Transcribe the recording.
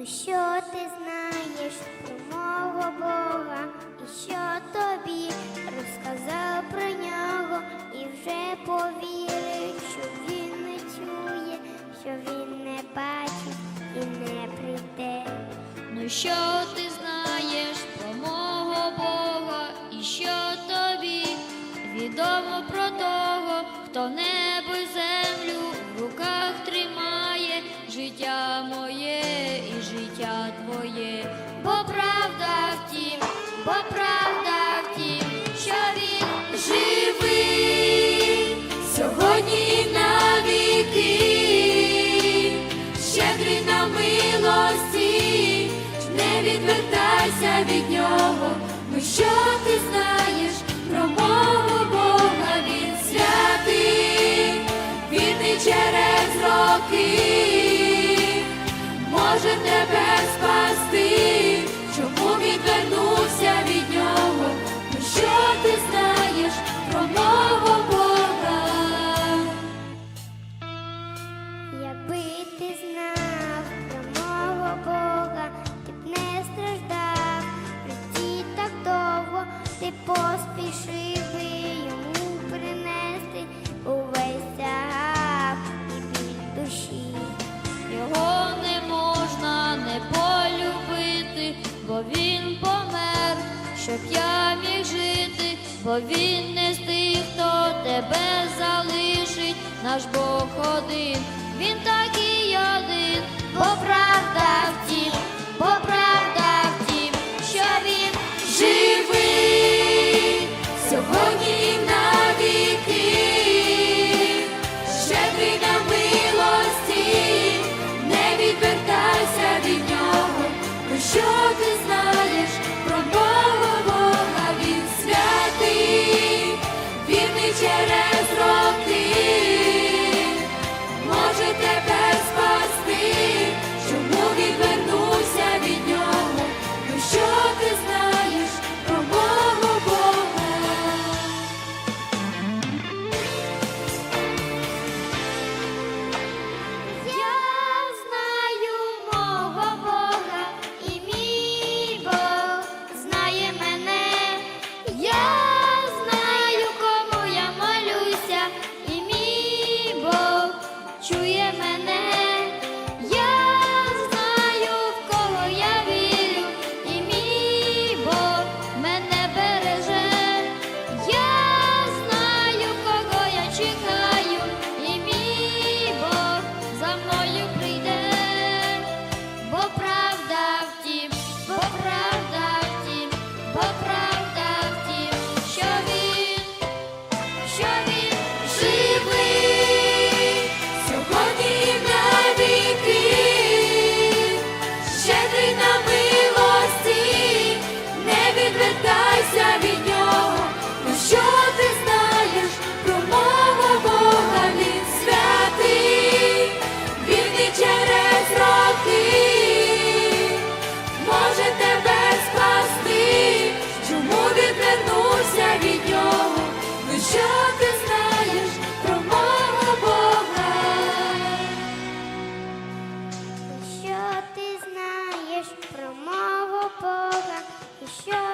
Ну що ти знаєш про мого Бога, і що тобі розказав про нього, і вже повірив, що він не чує, що він не бачить і не прийде. Ну що ти знаєш про мого Бога, і що тобі відомо про того, хто небо землю життя моє і життя твоє, бо правда в тім, бо правда в тім, що він живий. Сьогодні на віки, щедрий на милості, не відвертайся від нього. Щоб я міг жити, бо він не з тих, хто тебе залишить, наш Бог один, він такий один, бо правда мого Бога, і що